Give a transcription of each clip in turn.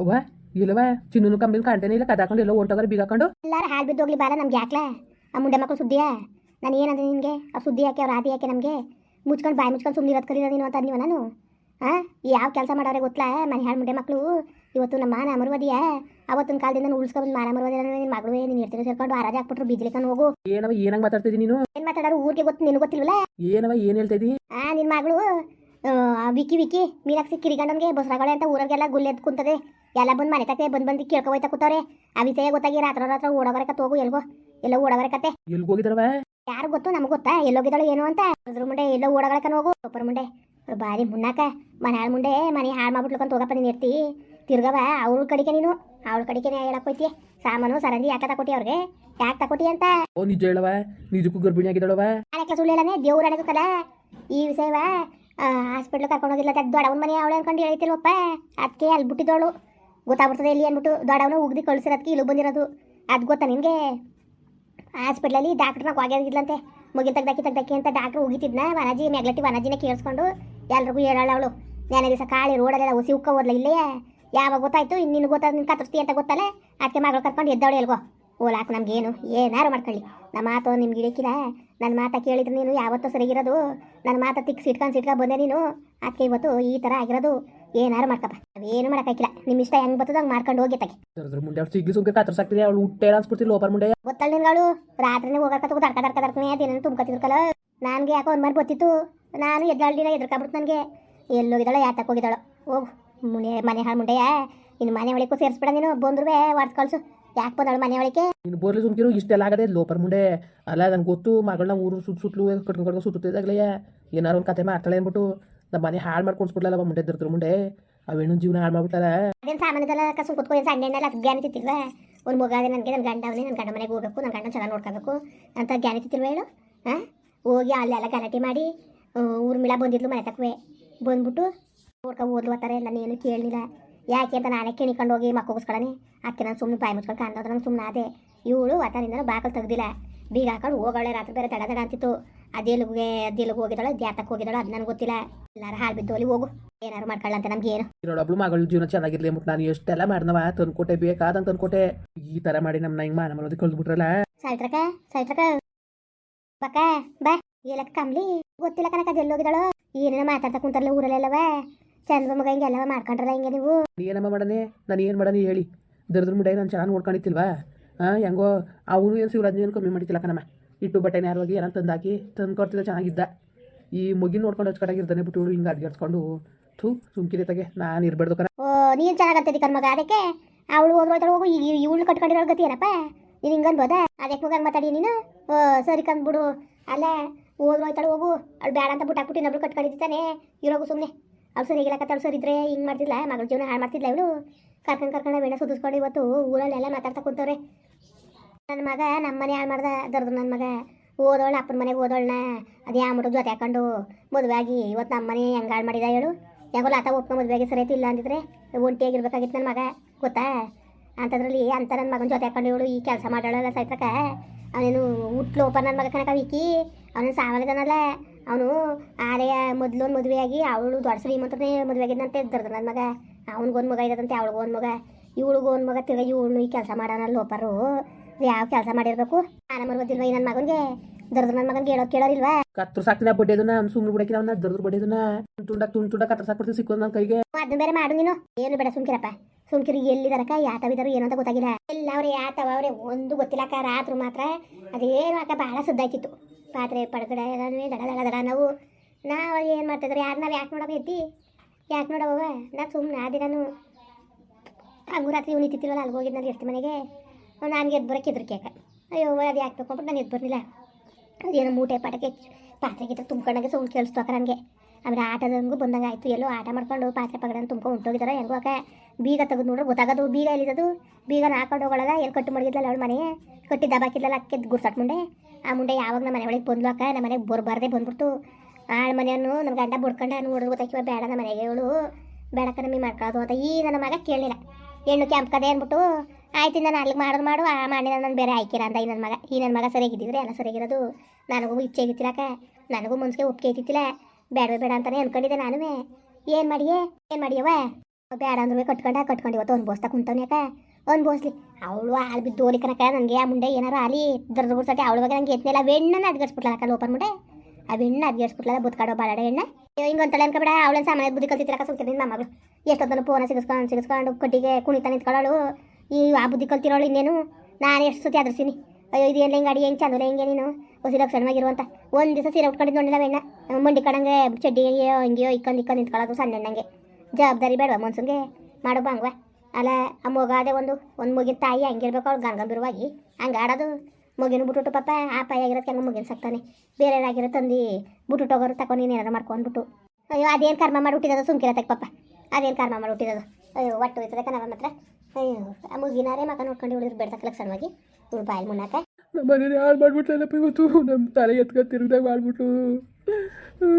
ಅವ್ವ ಇಲ್ಲವ ಚಿನ್ನನು ಕಂಬಿನ ಕಾಣ್ತೇನೆ ಇಲ್ಲ ಕದಾಕೊಂಡು ಎಲ್ಲ ಓಟೋಗಾರ ಬೀಗ ಹಾಕೊಂಡು. ಎಲ್ಲಾರು ಹಾಳು ಬಿದ್ದು ಹೋಗ್ಲಿ ಬಾರ ನಮ್ಗೆ ಯಾಕ್ಲ? ಆ ಮುಂಡೆ ಮಕ್ಕಳು ಸುದ್ದಿಯಾ? ನಾನು ಏನಂದ್ರೆ ನಿನಗೆ? ಆ ಸುದ್ದಿ ಯಾಕೆ ಅವ್ರ ಆದಿ ಯಾಕೆ ನಮಗೆ? ಮುಚ್ಕೊಂಡು ಬಾಯಿ ಮುಚ್ಕೊಂಡು ಸುಮ್ಮನೆ ಇರೋದು ಕಲಿಯೋದು ನೀನು ಅಂತ ನೀವು ನಾನು? ಹಾಂ ಯಾವ ಕೆಲಸ ಮಾಡೋರೆ ಗೊತ್ತಲ್ಲ ಮನೆ ಹಾಳು ಮುಂಡೆ ಮಕ್ಕಳು ಇವತ್ತು ನಮ್ಮ ಮಾನ ಅಮರ್ವದಿಯ ಅವತ್ತಿನ ಕಾಲದಿಂದ ಉಳಿಸ್ಕೊಂಡು ಮಾನ ಅಮರ್ವದಿ ನಿನ್ನ ಮಗಳು ನೀನು ಇರ್ತೀನಿ ಸೇರ್ಕೊಂಡು ಆರಾಜ ಹಾಕ್ಬಿಟ್ರು ಬಿಜ್ಲಿಕನ್ ಹೋಗು. ಏನವ ಏನಂಗ್ ಮಾತಾಡ್ತಿದ್ದಿ ನೀನು? ಏನು ಮಾತಾಡೋರು ಊರಿಗೆ ಗೊತ್ತು ನಿನಗೆ ಗೊತ್ತಿಲ್ವಲ್ಲ? ಏನವ ಏನ್ ಹೇಳ್ತಾ ಆ ನಿನ್ನ ಮಗಳು ವಿಕಿ ವಿಕಿ ಮೀನಾಕ್ಷಿ ಕಿರಿಗಂಡನ್ಗೆ ಬಸರಗಳೆ ಅಂತ ಊರಾಗೆಲ್ಲ ಗುಲ್ಲೆದ್ ಕುಂತದೆ. ಎಲ್ಲ ಬಂದು ಮನೆ ತಕ್ಕೆ ಬಂದು ಬಂದು ಕೇಳ್ಕೊ ಹೋಯ್ತಾ ಕೂತವ್ರೆ. ಆ ವಿಷಯ ಗೊತ್ತಾಗಿ ರಾತ್ರ ರಾತ್ರ ಓಡೋಗರೆ ಕತ್ತೆ ಹೋಗು ಎಲ್ಗೋ ಎಲ್ಲ ಓಡೋಗರೆ ಕತೆ. ಎಲ್ಗ್ ಹೋಗಿದಾರವ ಯಾರು ಗೊತ್ತು ನಮ್ಗೆ ಗೊತ್ತಾ? ಎಲ್ಲೋಗಿದ್ದಾಳು ಏನು ಅಂತ? ಅದ್ರ ಮುಂಡೆ ಎಲ್ಲ ಓಡಗಳಕನ್ ಹೋಗು ಒಬ್ಬರ ಮುಂಡೆ ಬಾರಿ ಮುನ್ನಾಕ ಮನೆ ಹಾಳು ಮುಂಡೆ ಮನೆ ಹಾಳು ಮಾಡ್ಬಿಟ್ಲಕ್ಕಂತ ಹೋಗಪ್ಪ ನೀನು ಇರ್ತಿ. ತಿರ್ಗವ ಅವಳ ಕಡಿಕೆ ನೀನು. ಅವಳ ಕಡಿಕೆ ಹೇಳಕ್ ಹೋಯ್ತಿ. ಸಾಮಾನು ಸರಂಜಿ ಯಾಕೆ ತಕೊಟ್ಟಿ ಅವ್ರಿಗೆ? ಯಾಕೆ ತಕೊಟ್ಟಿ ಅಂತ? ಓ ನಿಜ ಹೇಳವ. ನಿಜಕ್ಕೂ ಗರ್ಭಿಣಿ ಆಗಿದ್ದಾಳವ? ಸುಳ್ಳು ಹೇಳನೆ ದೇವ್ರ ಅಣಕು ಕದ. ಈ ವಿಷಯವ ಹಾಸ್ಪಿಟ್ಲ್ ಕರ್ಕೊಂಡೋಗಿಲ್ಲ ದೊಡ್ಡ ಮನೆ ಅವಳೆ ಅನ್ಕೊಂಡು ಹೇಳ್ತಿಲ್ವಪ್ಪ. ಅದಕ್ಕೆ ಅಲ್ಲಿ ಬಿಟ್ಟಿದ್ದವಳು ಗೊತ್ತಾಗ್ಬಿಡ್ತದೆ ಇಲ್ಲಿ ಅಂದ್ಬಿಟ್ಟು ದೊಡ್ಡವನು ಉಗ್ದಿ ಕಳಿಸಿರೋದಕ್ಕೆ ಇಲ್ಲಿ ಬಂದಿರೋದು. ಅದು ಗೊತ್ತಾ ನಿನಗೆ? ಹಾಸ್ಪಿಟ್ಲಲ್ಲಿ ಡಾಕ್ಟ್ರನ್ನ ಹೋಗಿದ್ಲಂತೆ ಮುಗಿನ ತೆಗ್ದಾಕಿ ತೆಗ್ದಾಕಿ ಅಂತ ಡಾಕ್ಟ್ರು ಉಗಿತಿದ್ನ. ವನಜಿ ಮೆಗ್ಲಟ್ಟಿ ವನಜಿನ ಕೇಳಿಸ್ಕೊಂಡು ಎಲ್ರಿಗೂ ಹೇಳೋಳು ಅವಳು. ನೆನೆ ದಿವಸ ಕಾಳಿ ರೋಡಲ್ಲೆಲ್ಲ ಉಸಿ ಉಕ್ಕ ಓದ್ಲ ಇಲ್ಲೇ. ಯಾವಾಗ ಗೊತ್ತಾಯ್ತು? ಇನ್ನು ನಿನ್ಗೆ ಗೊತ್ತಾದ ನಿನ್ ಕತ್ತರಿಸ್ತಿ ಅಂತ ಗೊತ್ತಲ್ಲ? ಅದಕ್ಕೆ ಮಗಳು ಕರ್ಕೊಂಡು ಎದ್ದವಳು ಎಲ್ಗೋ. ಓಲಾಕ್ ನಮಗೇನು? ಏನಾರು ಮಾಡ್ಕೊಳ್ಳಿ. ನಮ್ಮ ಮಾತು ನಿಮ್ಗೆ ಇಡಕ್ಕಿಲ್ಲ ನನ್ನ ಮಾತ ಕೇಳಿದ್ರೆ ನೀನು ಯಾವತ್ತೂ ಸರಿಗಿರೋದು. ನನ್ನ ಮಾತ ತಿಕ್ ಸಿಟ್ಕೊಂಡು ಸಿಟ್ಕೊಂಡು ಬಂದೆ ನೀನು. ಅದಕ್ಕೆ ಇವತ್ತು ಈ ಥರ ಆಗಿರೋದು. ಏನಾರು ಮಾಡ್ಕಪ್ಪ. ಏನು ಮಾಡೋಕ್ಕಾಗಿಲ್ಲ. ನಿಮ್ಮ ಇಷ್ಟ ಹೆಂಗ್ ಬರ್ತದ ಹಂಗೆ ಮಾಡ್ಕೊಂಡು ಹೋಗಿ ತಗೆ. ಮುಂಡೆ ಸಿಗ್ಲಿ ಸುಮ್ಕೆ ಕತ್ತರ್ಸಾಕ್ತಿದೆ ಅವಳು ಹುಟ್ಟೆ ಅನ್ಸ್ಬಿಡ್ತಿಲ್ಲ ಲೋಪರ್ ಮುಂಡೆ ಗೊತ್ತಲ್ಲ ನಿನ್ಗಳು ರಾತ್ರಿನೇ ಹೋಗಕ್ಕ ತಗೋ ತರ್ಕ ತರ್ಕ ದರ್ಕನೇ ಅದೇನೇನು ತುಂಬ್ಕೊತಿದ್ರಕಲ್ಲ ನನಗೆ ಯಾಕೋ ಒಂದು ಮಾರು ಗೊತ್ತಿತ್ತು. ನಾನು ಎದ್ದಾಳ್ದಿನ ಎದ್ರಕಾಬಿಡ್ತು ನನಗೆ. ಎಲ್ಲೋಗಿದ್ದಾಳೋ ಯಾತಕ್ಕೆ ಹೋಗಿದಾಳ ಹೋಗು ಮುನೆ ಮನೆ ಹಾಳು ಮುಂಡೆಯ ಇನ್ನು ಮನೆ ಒಳಗೂ ಸೇರಿಸ್ಬಿಡ ನೀನು. ಬಂದ್ರುವೆ ವಾಡ್ಸ್ ಕಳ್ಸು. ಯಾಕೆ ಬಂದಳು ಮನೆ ಒಳಗೆ? ನೀನು ಬೋರ್ಲಿ ಸುಮ್ಕಿರು ಇಷ್ಟೆಲ್ಲ ಆಗದೆ ಲೋಪರ್ ಮುಂಡೆ ಅಲ್ಲ ನನ್ಗೆ ಗೊತ್ತು ಮಗಳನ್ನ ಊರು ಸುತ್ತ ಸುತ್ತಲೂ ಕಟ್ಕೊಂಡು ಕಟ್ಕೊಂಡು ಸುತ್ತಿದಾಗಲೇ ಏನಾರು ಒಂದು ಕತೆ ಮಾಡ್ತಾಳೆ ಅಂದ್ಬಿಟ್ಟು. ನಮ್ಮ ಮನೆ ಹಾಳು ಮಾಡ್ಕೊಂಡ್ಬಿಡ್ಲಲ್ಲ ಮುಂಡೆ ದರ್ದ್ರ ಮುಂಡೆ ಅವೇನು ಜೀವನ ಹಾಳು ಮಾಡ್ಬಿಟ್ಟಾರ ಅದೇನು ಸಾಮಾನ್ಯದಲ್ಲ ಕಸು ಕುತ್ಕೊಂಡು ಏನು ಸಣ್ಣ ಎಣ್ಣೆಲ್ಲ ಅದು ಜ್ಞಾನ ತಿತ್ತಿಲ್ವ ಒಂದು ಮಗ ಅದೇ ನನಗೆ ನನ್ನ ಗಂಡ ಅವನೇ ನನ್ನ ಗಂಡ ಮನೆಗೆ ಹೋಗಬೇಕು ನನ್ನ ಗಂಡ ಚೆನ್ನಾಗಿ ನೋಡ್ಕೋಬೇಕು ಅಂತ ಜ್ಞಾನ ತಿತ್ತಿಲ್ವ ಹೇಳು? ಹಾಂ ಹೋಗಿ ಅಲ್ಲೆಲ್ಲ ಗಲಾಟೆ ಮಾಡಿ ಊರ್ಮಿಳ ಬಂದಿದ್ಲು ಮನೆ ತಕ್ಕವೆ ಬಂದ್ಬಿಟ್ಟು ಓದ್ಲು ಅಂತಾರೆ ನಾನು ಏನು ಕೇಳಲಿಲ್ಲ. ಯಾಕೆ ಅಂತ ನಾನೇ ಕಿಣಿಕೊಂಡು ಹೋಗಿ ಮಕ್ಕೋಗಿಸ್ಕೊಳ್ಳಿ ಅದಕ್ಕೆ ನಾನು ಸುಮ್ಮನೆ ಬಾಯಿ ಮುಚ್ಕೊಂಡು ಕಾಣ್ದೋದ್ರೆ ನಾನು ಸುಮ್ಮನೆ ಅದೇ ಇವಳು ಆತನಿಂದ ಬಾಕಲು ತೆಗ್ದಿಲ್ಲ. ಬೀಗ ಹಾಕೊಂಡು ಹೋಗೋಳೆ ರಾತ್ರಿ ಬೇರೆ ತಡ ತಡ ಅಂತಿತ್ತು. ಅದೆಲ್ಲಿಗೆ ಅದೆಲ್ಲಿಗೆ ಹೋಗಿದ್ದಾಳೆ ದ್ಯಾತಕ್ಕೆ ಹೋಗಿದ್ದಾಳೆ ಅದು ನನಗೆ ಗೊತ್ತಿಲ್ಲ. ಎಲ್ಲಾರು ಹಾಲ್ ಬಿದ್ದು ಅಲ್ಲಿ ಹೋಗು. ಏನಾರು ಮಾಡ್ಕೊಳ್ಳಂತ ನಮ್ಗೆ ಏನು. ಇರೋಳೊಬ್ಳು ಮಗಳ ಜೀವನ ಚೆನ್ನಾಗಿರ್ಲಿ ಅಂದ್ಬಿಟ್ಟು ನಾನು ಎಷ್ಟೆಲ್ಲ ಮಾಡ್ದವ ತಂದ್ಕೊಟ್ಟೆ ಬೇಕಾದಂಗೆ ತಂದ್ಕೊಟ್ಟೆ. ಈ ತರ ಮಾಡಿ ನಮ್ಮನ್ನ ಹಿಂಗೆ ಮಾನ ಮನೋದಿ ಕಳ್ದ್ಬಿಟ್ರಲ್ಲ. ಸಾಯ್ತ್ರಕ ಸಾಯ್ತ್ರಕ ಬಕ್ಕ ಬಾ. ಏಲಕ್ಕ ಕಮ್ಲಿ ಗೊತ್ತಿಲ್ಲ ಕನಕ ಅದೆಲ್ಲ ಹೋಗಿದ್ದಾಳು. ಏನೇನೋ ಮಾತಾಡ್ತಾ ಕುಂತಾರಲ್ಲ ಊರಲ್ಲೆಲ್ಲವ. ಚಂದ್ರ ಮಗ ಹಿಂಗೆಲ್ಲ ಮಾಡ್ಕೊಂಡ್ರಲ್ಲ ಹಿಂಗೆ ನೀವು. ಏನಮ್ಮ ಮಾಡನೆ? ನಾನು ಏನು ಮಾಡನೆ ಹೇಳಿ. ದರ್ದ್ರ ಮುಂಡೆ ನಾನು ಚೆನ್ನಾಗಿ ನೋಡ್ಕೊಂಡಿತ್ತಿಲ್ವಾ ಹಾಂ ಹೆಂಗೋ ಅವನು ಏನು ಶಿವರಾಜ್ ಏನು ಕಮ್ಮಿ ಮಾಡಿತಿಲ್ಲ ಕಣಮ್ಮ. ಇಟ್ಟು ಬಟ್ಟೆ ನೇರವಾಗಿ ಏನಂತ ತಂದಾಕಿ ತಂದು ಚೆನ್ನಾಗಿದ್ದ. ಈ ಮುಗಿನ ನೋಡ್ಕೊಂಡು ಹಚ್ಕಟಾಗಿರ್ತಾನೆ ಬಿಟ್ಟು ಇವಳು ಹಿಂಗೆ ಥೂ ಸುಮ್ಕಿರಿ ತಗೆ ನಾನು ಇರ್ಬಾರ್ದು ಕಣ. ಓ, ನೀನು ಕನ್ ಮಗ. ಅದಕ್ಕೆ ಅವಳು ಹೋದ್ರು ಹೋಯ್ತಾಳು, ಹೋಗು, ಈ ಇವಳು ಕಟ್ಕೊಂಡಿರೋ ಗತಿ ಏನಪ್ಪ? ನೀನು ಹಿಂಗೆ ಅನ್ಬೋದ? ಅದಕ್ಕೆ ಹೋಗಂಗೆ ಮಾತಾಡಿ ನೀನು. ಓ, ಸರಿ ಕಂದ್ಬಿಡು ಅಲ್ಲೇ, ಹೋದ್ರು ಹೋಯ್ತಾಳು, ಹೋಗು. ಅವಳು ಬೇಡ ಅಂತ ಬಿಟ್ಟು ಹಾಕ್ಬಿಟ್ಟು ಇನ್ನೊಬ್ಳು ಕಟ್ಕೊಂಡಿದ್ದಾನೆ. ಇರೋಗು ಸುಮ್ಮನೆ ಅವ್ಳು ಸರಿಗಿಲ್ಲಕತ್ತಾಳು ಸರಿ ಇದ್ರೆ ಹಿಂಗೆ ಮಾಡ್ತಿಲ್ಲ ಮಗಳ ಜೀವನ ಹಾಳು ಮಾಡ್ತಿಲ್ಲ ಇವಳು? ಕರ್ಕೊಂಡು ಕರ್ಕೊಂಡು ಬೇಡ ಸುದಿಸ್ಕೊಂಡು ಇವತ್ತು ಊರಲ್ಲೆಲ್ಲ ಮಾತಾಡ್ತಾ ಕೂತವ್ರೆ. ನನ್ನ ಮಗ ನಮ್ಮ ಮನೆ ಹಾಳು ಮಾಡ್ದ ದರ್ದು ನನ್ನ ಮಗ. ಓದೋಳ ಅಪ್ಪನ ಮನೆಗೆ ಓದೋಳ್ನ ಅದು ಯಾವ ಜೊತೆ ಹಾಕೊಂಡು ಮದುವೆ ಆಗಿ ಇವತ್ತು ನಮ್ಮ ಮನೆ ಹೆಂಗೆ ಹಾಳು ಮಾಡಿದ ಹೇಳು. ಯಾಕೋ ಆತ ಒಪ್ಕೊಂಡು ಮದುವೆಗೆ ಸರಿಯಾಗಿ ಇಲ್ಲ ಅಂದಿದ್ರೆ ಒಂಟಿಯಾಗಿರ್ಬೇಕಾಗಿತ್ತು ನನ್ನ ಮಗ. ಗೊತ್ತಾ? ಅಂಥದ್ರಲ್ಲಿ ಅಂತ ನನ್ನ ಮಗನ ಜೊತೆ ಹಾಕೊಂಡು ಇವಳು ಈ ಕೆಲಸ ಮಾಡೋಳಲ್ಲ ಸೈತಕ ಅವನೇನು ಹುಟ್ಲೋಪ ನನ್ನ ಮಗ ಕನಕ ವಿಕ್ಕಿ ಅವನೇನು ಸಾವಲಿದನಲ್ಲ. ಅವನು ಆಲೆಯ ಮೊದಲು ಒಂದು ಮದುವೆಯಾಗಿ ಅವಳು ದೊಡ್ಡ ಶ್ರೀಮಂತನೇ ಮದುವೆ ಆಗಿದ್ದಂತೆ ದರ್ದ ನನ್ನ ಮಗ. ಅವನಿಗೊಂದು ಮಗ ಇದ್ದದಂತೆ ಅವಳಿಗೊಂದು ಮಗ. ಇವಳಿಗೊಂದು ಮಗ ತಿರ್ಗ ಇವಳು ಈ ಕೆಲಸ ಮಾಡೋಣ ಲೋಪರು. ಯಾವ ಕೆಲಸ ಮಾಡಿರ್ಬೇಕು? ನಾನು ಮರ್ಬೋದಿಲ್ವ ಈ ನನ್ನ ಮಗನಿಗೆ? ದರ್ದ್ರ ನನ್ನ ಮಗನಿಗೆ ಹೇಳೋ ಕೇಳೋರಿಲ್ವಾ? ಕತ್ರ ಸಾಕ್ತಿನ ಬಡ್ಡಿದನ್ನ ಅವ್ನು ಸುಮ್ಮನೆ ಬಿಡಕ್ಕೆ ಅವನ್ನ ದರ್ದ್ರ ಬಡ್ಡಿದನ್ನ ತುಂಡ ತುಂಡ ತುಂಡ ಕತ್ರ ಸಾಕ್ಬಿಡ್ತೀವಿ ಸಿಕ್ಕೋ ನನ್ನ ಕೈಗೆ. ಅದನ್ನ ಬೇರೆ ಮಾಡು ನೀನು. ಏನು ಬೇಡ ಸುಮ್ಕಿರಪ್ಪ. ಸುಮ್ಕಿರಿ ಎಲ್ಲಿದಾರಕ್ಕ ಯಾತವಿದಾರು ಏನೋ ಅಂತ ಗೊತ್ತಾಗಿಲ್ಲ. ಎಲ್ಲ ಅವ್ರೆ ಯಾತವ ಅವ್ರೆ ಒಂದು ಗೊತ್ತಿಲ್ಲಕ್ಕ ರಾತ್ರಿ ಮಾತ್ರ ಅದೇನು ಅಕ್ಕ ಬಹಳ ಸುದ್ದಾಯ್ತಿತ್ತು. ಪಾತ್ರೆ ಪಡಗಡೆ ದಡ ದಡ ದಡ ನಾವು. ನಾವು ಏನು ಮಾಡ್ತಿದ್ರೆ ಯಾರು ನಾವು ಯಾಕೆ ನೋಡವ ಎದ್ದಿ? ಯಾಕೆ ನೋಡವ ನಾ ಸುಮ್ಮನೆ ಆ ದಿನನು ಹಂಗು ರಾತ್ರಿ ಇವ್ನು ನಿಂತಿತ್ತಿಲ್ವಲ್ಲ ಅಲ್ಲಿ ಹೋಗಿದ್ದು ನಾನು ಎಷ್ಟು ಮನೆಗೆ? ನನಗೆ ಎದ್ದು ಬರೋಕೆ ಕೇಕ ಅಯ್ಯೋ ಅದು ಯಾಕೆ ತಗೊಂಡ್ಬಿಟ್ಟು ನಾನು ಎದ್ದು ಬರಲಿಲ್ಲ? ಅದೇನೋ ಮೂಟೆ ಪಾಟಕ್ಕೆ ಪಾತ್ರೆ ಗೀತ್ರೆ ತುಂಬ್ಕೊಂಡಾಗೆ ಸೌಂಡ್ ಅಕ್ಕ ನನಗೆ. ಆಮೇಲೆ ಆಟದಂಗೂ ಬಂದಂಗೆ ಆಯಿತು. ಎಲ್ಲೋ ಆಟ ಮಾಡ್ಕೊಂಡು ಪಾತ್ರೆ ಪಗಡನ್ನು ತುಂಬ್ಕೊಂಡು ಉಂಟೋಗಿದ್ದಾರೆ ಹೆಂಗೋ ಅಕ್ಕ ಬೀಗ ತೆಗೆದು ನೋಡ್ರೆ ಗೊತ್ತಾಗೋದು. ಬೀಗ ಎಲ್ಲಿರೋದು ಬೀಗನ ಹಾಕೊಂಡು ಹೋಗೋಳಲ್ಲ ಎಲ್ಲಿ ಕಟ್ಟು ಮಡಗಿದ್ಲಲ್ಲ ಅವಳು ಮನೆ? ಕಟ್ಟಿ ದಬಾಕಿದ್ಲಲ್ಲ ಅಕ್ಕೆ ಗುಡ್ಸಾಟ್ ಮುಂಡೆ ಆ ಮುಂಡೆ ಯಾವಾಗ ನಮ್ಮ ಮನೆ ಒಳಗೆ ಬಂದ್ಲು ಅಕ್ಕ ನಮ್ಮ ಮನೆಗೆ ಬರಬಾರ್ದೆ ಬಂದ್ಬಿಡ್ತು. ಆಳ ಮನೆಯನ್ನು ನಮ್ಮ ಗಂಡ ಬಡ್ಕೊಂಡ ನೋಡಿದ್ರೆ ಗೊತ್ತಾಕಿವ ಬೇಡ ನಮ್ಮ ಮನೆಗೆ ಇವಳು ಬೇಡಕ್ಕ ನಮಗೆ ಮಾಡ್ಕೊಳ್ಳೋದು ಅಂತ ಈ ನನ್ನ ಮಗ ಕೇಳಲಿಲ್ಲ. ಹೆಣ್ಣು ಕ್ಯಾಂಪ್ ಕದೆ ಅಂದ್ಬಿಟ್ಟು ಆಯ್ತು ನಾನು ಅಲ್ಲಿಗೆ ಮಾಡೋದು ಮಾಡು, ಆ ಮಾಡಿ ನಾನು ಬೇರೆ ಆಯ್ಕಿರ ಅಂತ ಈ ನನ್ನ ಮಗ. ಈ ನನ್ನ ಮಗ ಸರಿಯಾಗಿದ್ದಿದ್ರೆ ಎಲ್ಲ ಸರಿಯಾಗಿರೋದು ನನಗೂ ಇಚ್ಛೆ ಆಗಿತ್ತಿಲ್ಲಕ್ಕ ನನಗೂ ಮನ್ಸಿಗೆ ಒಪ್ಪಿಗೆ ಐತಿತ್ತಿಲ್ಲ ಬೇಡ ಬೇಡ ಅಂತಾನೆ ಅನ್ಕೊಂಡಿದ್ದೆ ನಾನು ಏನು ಮಾಡಿಯೇ? ಏನು ಮಾಡಿಯವ ಬೇಡ ಅಂದ್ರೂ ಕಟ್ಕೊಂಡ, ಕಟ್ಕೊಂಡು ಇವತ್ತು ಬೋಸ್ತಾ ಕುಂತವ್ನ ಒಂದು ಅನ್ಬೋಸ್ಲಿ ಅವಳು ಆಳು ಬಿದ್ದು ಓಲಿ ಕನಕ ನನಗೆ ಆ ಮುಂಡೆ ಏನಾರು ಆಲಿ ದರ್ದ ಬಿಡ್ಸಟ್ಟೆ ಅವಳ ಬಗ್ಗೆ ನಂಗೆ ಎತ್ತಿಲ್ಲ ಬೆಣ್ಣನ ಅದ್ಗರ್ಸ್ಬಿಟ್ಲ ಅಕ್ಕ, ಲೋಪನ್ ಮುಂಡೆ. ಆ ಬೆಣ್ಣ ಅದ್ಗರ್ಸ್ಬಿಟ್ಲ ಬುತ್ಕಾಡೋ ಬಾಳಡ ಎಣ್ಣೆ ಅಯ್ಯೋ, ಹಿಂಗೆ ಅಂತಳೆ ಅನ್ಕೊಬೇಡ. ಅವಳನ್ನ ಸಾಮಾನ್ಯ ಬುದ್ಧಿ ಕಲ್ತಿತ್ತಿರಕ ಸುಮ್ಕಿರಿ ನಮ್ಮ ಮಗಳು ಎಷ್ಟೊತ್ತನ್ನು ಫೋನ ಸಿಗಿಸ್ಕೊಂಡು ಸಿಗಿಸ್ಕೊಂಡು, ಕಟ್ಟಿಗೆ ಕುಣಿತ ನಿಂತ್ಕೊಳ್ಳೋಳು. ಈ ಆ ಬುದ್ಧಿ ಕಲ್ತಿರೋಳು ಇನ್ನೇನು? ನಾನು ಎಷ್ಟು ಸತಿ ಅದ್ರಸೀನಿ ಅಯ್ಯೋ, ಇದು ಎಲ್ಲ ಹಿಂಗೆ ಅಡಿ, ಹೆಂಗೆ ಚಂದಲ್ಲ ಹೆಂಗೆ ನೀನು? ಹೊಸ ಲಕ್ಷಣವಾಗಿರುವಂತ ಒಂದು ದಿವಸ ಸೀರೆ ಉಟ್ಕೊಂಡಿದ್ದು ನೋಡಿಲ್ಲ ಬೆಣ್ಣ ಮಂಡಿ ಕಡಂಗೆ ಚಡ್ಡಿ ಹಿಂಗೆಯೋ ಇಕ್ಕಂದು ಇಕ್ಕಂದು ನಿಂತ್ಕೊಳ್ಳೋದು ಸಣ್ಣ ಹೆಣ್ಣಂಗೆ ಜವಾಬ್ದಾರಿ ಬೇಡವಾ ಮನ್ಸಂಗೆ? ಮಾಡೋ ಬಂಗ್ವ ಅಲ್ಲ, ಆ ಮಗ ಅದೇ ಒಂದು ಒಂದು ಮಗಿನ ತಾಯಿ ಹಂಗಿರ್ಬೇಕು ಅವ್ಳು ಗಂಗಂಬಿರುವಾಗಿ ಹಂಗೆ ಆಡೋದು. ಮಗಿನ ಬಿಟ್ಬಿಟ್ಟು ಪಾಪ, ಆ ಪಾಯ ಆಗಿರೋದಕ್ಕೆ ಹಂಗೆ ಮಗಿನ ಸಾಕ್ತಾನೆ. ಬೇರೆ ಆಗಿರೋ ತಂದು ಬಿಟ್ಟು ಹೋಗೋರು ತಕೊಂಡು ನೀನು ಏನಾರು ಮಾಡ್ಕೊಂಡ್ಬಿಟ್ಟು. ಅಯ್ಯೋ, ಅದೇನು ಕರ್ಮ ಮಾಡಿ ಹುಟ್ಟಿದ್ದು? ಸುಮ್ಕಿರತಕ್ಕೆ ಪಾಪ. ಅದೇನು ಕರ್ಮ ಮಾಡಿ ಹುಟ್ಟಿದ್ದು? ಅಯ್ಯೋ, ಒಟ್ಟು ಹೋಯ್ತದೆ ಕನ್ನಡ ಮಾತ್ರ. ಅಯ್ಯೋ ಆ ಮುಗಿನಾರೇ ಮಕ ನೋಡ್ಕೊಂಡು ಉಳಿದ್ರು ಬೇಡ್ತಕ್ಕ ಲಕ್ಷಣವಾಗಿ ಇವ್ಳು ಬಾಯಿ ಮುನ್ನಾಕ ನಮ್ಮ ಮನೇಲಿ ಹಾಳು ಮಾಡ್ಬಿಟ್ಲಲ್ಲಪ್ಪ ಇವತ್ತು. ನಮ್ಮ ತಲೆ ಎತ್ಕೊಂಡು ತಿರುಗ್ದಾಗ ಮಾಡ್ಬಿಟ್ಟು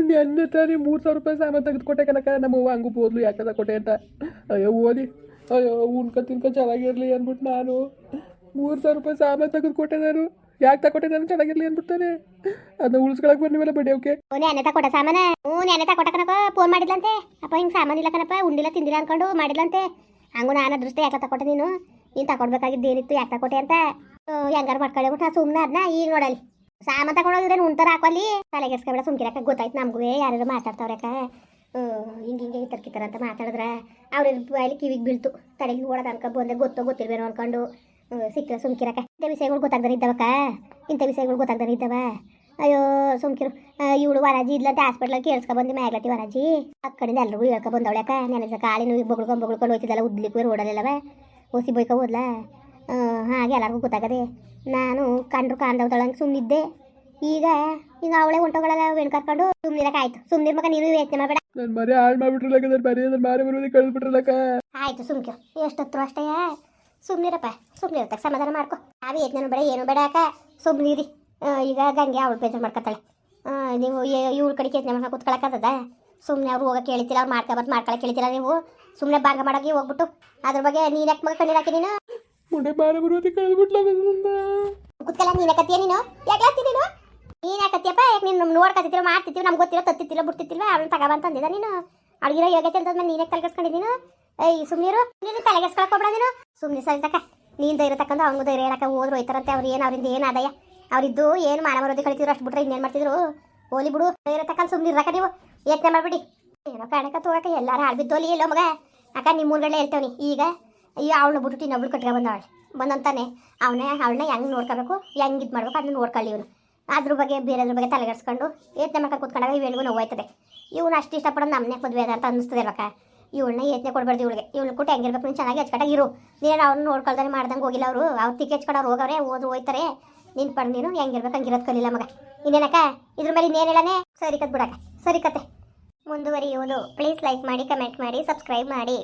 ನೆನ್ನೆ ತಾನೇ ಮೂರು ಸಾವಿರ ರೂಪಾಯಿ ಸಾಮಾನು ತೆಗೆದುಕೊಟ್ಟೆ ಕನಕ ನಮ್ಮ ಹಂಗೂ ಬೋದ್ಲು ಯಾಕೆ ತಗೊಟ್ಟೆ ಅಂತ. ಅಯ್ಯೋ ಓದಿ ಅಯ್ಯೋ ಉಣ್ಕೊ ತಿನ್ಕ ಚೆನ್ನಾಗಿರಲಿ ಅಂದ್ಬಿಟ್ಟು ನಾನು. ಮೂರು ಸಾವಿರ ರೂಪಾಯಿ ಸಾಮಾನು ತೆಗೆದುಕೊಟ್ಟೆ ನಾನು. ಯಾಕೆ ತಕೊಟ್ಟೆ ನಾನು? ಚೆನ್ನಾಗಿರ್ಲಿ ಅಂದ್ಬಿಡ್ತಾನೆ ಅದನ್ನ ಉಳಿಸ್ಕೊಳಕ್ ಬಂದಿವಲ್ಲ ಓಕೆ ಹ್ಞೂ ನೆನೆ ತಕೊಟ್ಟ ಸಾಮಾನ? ಹ್ಞೂ ನೆನೆ ಕಣಪ್ಪ ಫೋನ್ ಮಾಡಿದ್ಲಂತೆ. ಅಪ್ಪ ಹಿಂಗೆ ಸಾಮಾನು ಇಲ್ಲ ಕಣಪ್ಪ. ಉಂಡಿಲ್ಲ ತಿಂದಿಲ್ಲ ಅನ್ಕೊಂಡು ಮಾಡಿದ್ಲಂತೆ. ಹಂಗೂ ನಾನು ಅದೃಷ್ಟ ಯಾಕೆ ತಕೊಟ್ಟೆ ನೀನು? ನೀನು ತಗೊಡ್ಬೇಕಾಗಿದ್ದು ಏನಿತ್ತು, ಯಾಕೆ ತಕೊಟ್ಟೆ ಅಂತ? ಹೆಂಗಾರು ಮಾಡ್ಕೊಳ್ಳಿ ನಾ ಸುಮ್ಮನೆ ಅದನ್ನ ಈಗ ನೋಡಲಿ. ಸಾಮಾನು ತಗೊಂಡೋಗಿದ್ರೆ ಉಂತರ ಹಾಕಲ್ಲಿ ತಲೆಗೆಡ್ಸ್ಕೊಬೇಡ ಸುಮ್ಕಿರಕ್ಕ ಗೊತ್ತಾಯ್ತು ನಮಗೂ ಯಾರು ಮಾತಾಡ್ತಾವ್ರಕ್ಕ ಹಿಂಗೆ ಹಿಂಗೆ ಈ ಕಿತ್ತರ ಅಂತ ಮಾತಾಡಿದ್ರೆ? ಅವ್ರ ಬಾಯಲ್ಲಿ ಕಿವಿಗೆ ಬೀಳ್ತು. ತಲೆಗೆ ಓಡೋದು ಅನ್ಕೊಂಡು ಬಂದೆ, ಗೊತ್ತೋ ಗೊತ್ತಿರ್ಬೇನೋ ಅನ್ಕೊಂಡು. ಸಿಕ್ಕ ಸುಮ್ಕಿರಕ್ಕ ಇಂಥ ವಿಷಯಗಳು ಗೊತ್ತಾಗ್ದಾರೆ ಇದ್ದವಕ್ಕ ಇಂಥ ವಿಷಯಗಳು ಗೊತ್ತಾಗ್ದಾರೆ ಇದ್ದವ? ಅಯ್ಯೋ ಸುಮ್ಕಿರು ಇವಳು ವರಾಜಿ ಇದ್ಲಂತೆ ಹಾಸ್ಪಿಟ್ಲಲ್ಲಿ ಕೇಳಿಸ್ಕೊ ಬಂದು ಮ್ಯಾಗ್ಲತ್ತಿ ವರಾಜಿ. ಆ ಕಡೆಯಿಂದ ಎಲ್ರಿಗೂ ಹೇಳ್ಕೊ ಬಂದವಳ್ಯಾಕ ನೆನೆಸ ಕಾಳಿನ ಬೊಗಳ್ಕೊಂಡು ಬೊಗಳ್ಕೊಂಡು ಹೋಯ್ತಿದ್ದಲ್ಲ ಉದ್ಲಿಕ್ಕೂ ರೋಡಲ್ಲೆಲ್ಲವ ಓಸಿ ಬೈಕ ಹೋದ್ಲ. ಆ, ಹಾಗೆ ಎಲ್ಲರಿಗೂ ಗೊತ್ತಾಗದೆ ನಾನು ಕಂಡ್ರು ಕಾಣ್ದವ್ದಳಂಗೆ ಸುಮ್ಮನಿದ್ದೆ ಈಗ ಈಗ ಅವಳೆ ಹೊಂಟೋಗಳಲ್ಲ ವೆಣ್ ಕರ್ಕೊಂಡು ಸುಮ್ಮನಿರಕ್ಕೆ ಆಯ್ತು. ಸುಮ್ಮನಿರ್ ಮಗ ನೀನು ಯೋಚನೆ ಮಾಡಬೇಡ. ನನ್ನ ಮರಿ ಹಾಳು ಮಾಡ್ಬಿಟ್ರಲ್ಲಕ ನನ್ನ ನನ್ನ ಮಾರಿ ಬರೋದಕ್ಕೆ ಕಳಿಸ್ಬಿಟ್ರಲ್ಲಕ ಆಯ್ತು ಸುಮ್ಕಿರು ಎಷ್ಟೊತ್ತು ಅಷ್ಟೇ? ಸುಮ್ಮನಿರಪ್ಪ ಸುಮ್ಮನಿರತ್ತ ಸಮಾಧಾನ ಮಾಡ್ಕೊ. ನಾವೇ ಯೋಚನೆ ಬೇಡ ಏನು ಬೇಡ ಅಕ್ಕ. ಸುಮ್ಮನಿರಿ ಈಗ ಗಂಗೆ ಅವಳು ಬೇಜಾರು ಮಾಡ್ಕೊತಾಳೆ. ನೀವು ಇವಳು ಕಡೆ ಯತ್ನ ಮಾಡ್ಕೊಂಡು ಕೂತ್ಕೊಳಕ್ಕದ ಸುಮ್ಮನೆ ಅವ್ರು ಹೋಗಕ್ಕೆ ಕೇಳ್ತೀರ ಅವ್ರು ಮಾಡ್ಕೊಬಾರ್ದು ಮಾಡ್ಕೊಳಕ್ಕೆ ಕೇಳ್ತೀರ ನೀವು? ಸುಮ್ಮನೆ ಭಾಗ ಮಾಡೋಕೆ ಹೋಗ್ಬಿಟ್ಟು ಅದ್ರ ಬಗ್ಗೆ ನೀನು ಯಾಕೆ ಮಗ ಕಣ್ಣೀರಾಕಿ ನೀನು? ಮುಂದೆ ಬಾರ ಬರೋದಕ್ಕೆ ಕಳಿಸ್ಬಿಟ್ಲ ಕುತ್ಕಲ್ಲ ನೀನು ಯಾಕತ್ತೀಯ ನೀನು? ಯಾಕೆ ಹಾಕ್ತಿ ನೀನು? ನೀನು ಯಾಕತ್ತೀಯಪ್ಪ ಯಾಕೆ ನೀನು ನೋಡ್ಕತ್ತಿದ್ರು ಮಾಡ್ತಿರ್ತೀವಿ ನಮ್ಗೆ ಗೊತ್ತಿರೋ ತತ್ತಿತ್ತಿಲ್ಲ ಬಿಡ್ತಿತ್ತಿಲ್ವ ಅವಳು ತಗೊಬಂತ ಅಂದಿದ ನೀನು? ಅಡ್ಗಿರೋ ಯೋಗ್ಯತೆ ಅಂತಂದ್ಮೇಲೆ ನೀನೇ ತಲೆಗೆಸ್ಕೊಂಡಿದ್ದೀನು ಏಯ್ ಸುಮ್ಮನಿರು ನೀನು ತಲೆಗೆಸ್ಕೊಳಕ್ಕೆ ಹೋಗ್ಬೇಡ ನೀನು. ಸುಮ್ಮನೆ ಸರಿ ತಕ್ಕ ನೀನು ಧೈರ್ಯ ತಕ್ಕಂದು ಅವ್ನಿಗೂ ಧೈರ್ಯ ಹೇಳಕ್ಕೆ ಹೋದ್ರು ಹೋಯ್ತಾರಂತೆ. ಅವ್ರು ಏನು ಅವ್ರಿಂದ ಏನು ಆದಾಯ? ಅವರಿದ್ದು ಏನು ಮಾನ ಮರೋದಿ ಕಳಿತಿದ್ರು ಅಷ್ಟು ಬಿಟ್ರೆ ಇನ್ನೇನು ಮಾಡ್ತಿದ್ರು? ಓಲಿ ಬಿಡು ಇರತಕ್ಕಂಥ ಸುಮ್ಮನೆ ಇರಕ ನೀವು. ಯೋಚನೆ ಮಾಡ್ಬಿಡಿ. ಏನೋ ಕಾಣಕ ತೋಗಕ ಎಲ್ಲಾರು ಆಡ್ಬಿದ್ದೋಲಿ ಎಲ್ಲೋ ಮಗ. ಅಕ್ಕ ನಿಮ್ಮ ಮೂರ್ಗಡೆ ಹೇಳ್ತೇವನಿ. ಈಗ ಅಯ್ಯೋ ಅವಳನ್ನ ಬಿಟ್ಟು ಇನ್ನೊಬ್ಳು ಕಟ್ಕ ಬಂದವಳೆ ಬಂದಂತಾನೆ. ಅವನೇ, ಅವಳನ್ನ ಹೆಂಗೆ ನೋಡ್ಕೋಬೇಕು? ಹೆಂಗೆ ಇದು ಮಾಡ್ಬೇಕು? ಅದನ್ನ ನೋಡ್ಕೊಳ್ಳಿ ಇವನು. ಅದ್ರ ಬಗ್ಗೆ, ಬೇರೆದ್ರ ಬಗ್ಗೆ ತಲೆಗೆಡ್ಸ್ಕೊಂಡು ಯೋಚನೆ ಮಾಡ್ಕೊಂಡು ಕೂತ್ಕೊಂಡಾಗ ಇವೆಲ್ಗೂ ನೋವಾಯ್ತದೆ. ಇವನು ಅಷ್ಟು ಇಷ್ಟಪಡೋದು ನಮ್ಮನೆ ಮದುವೆ ಅಂತ ಅನ್ನಿಸ್ತದೆ ಇರ್ಬೇಕ ಇವಳನ್ನ ಯೋಚನೆ ಕೊಡಬಾರ್ದು ಇವಳಿಗೆ. ಇವಳು ಕೊಟ್ಟು ಹೆಂಗಿರ್ಬೇಕು ನೀನು ಚೆನ್ನಾಗಿ ಹೆಚ್ಕಟ್ಟಾಗಿ ಇರು. ನೀನು ಅವ್ರನ್ನ ನೋಡ್ಕೊಳ್ದಾನೆ ಮಾಡ್ದಂಗೆ ಹೋಗಿಲ್ಲ ಅವರು. ಅವ್ರು ತಿಕ್ಕಿ ಅವ್ರು ಹೋಗವ್ರೆ ಓದು ಹೋಯ್ತಾರೆ ನೀನು ಪಡ್ ನೀನು ಹೆಂಗಿರ್ಬೇಕು ಹಂಗಿರೋದು ಕಲಿಲ್ಲ ಮಗ. ಇನ್ನೇನಕ್ಕ? ಇದ್ರ ಮೇಲೆ ಇನ್ನೇನು ಹೇಳನೆ? ಸರಿ ಕತ್ ಬಿಡಕ ಸರಿ ಕತೆ. ಮುಂದುವರಿಯುವುದು ಪ್ಲೀಸ್ ಲೈಕ್ ಮಾಡಿ ಕಮೆಂಟ್ ಮಾಡಿ ಸಬ್ಸ್ಕ್ರೈಬ್ ಮಾಡಿ.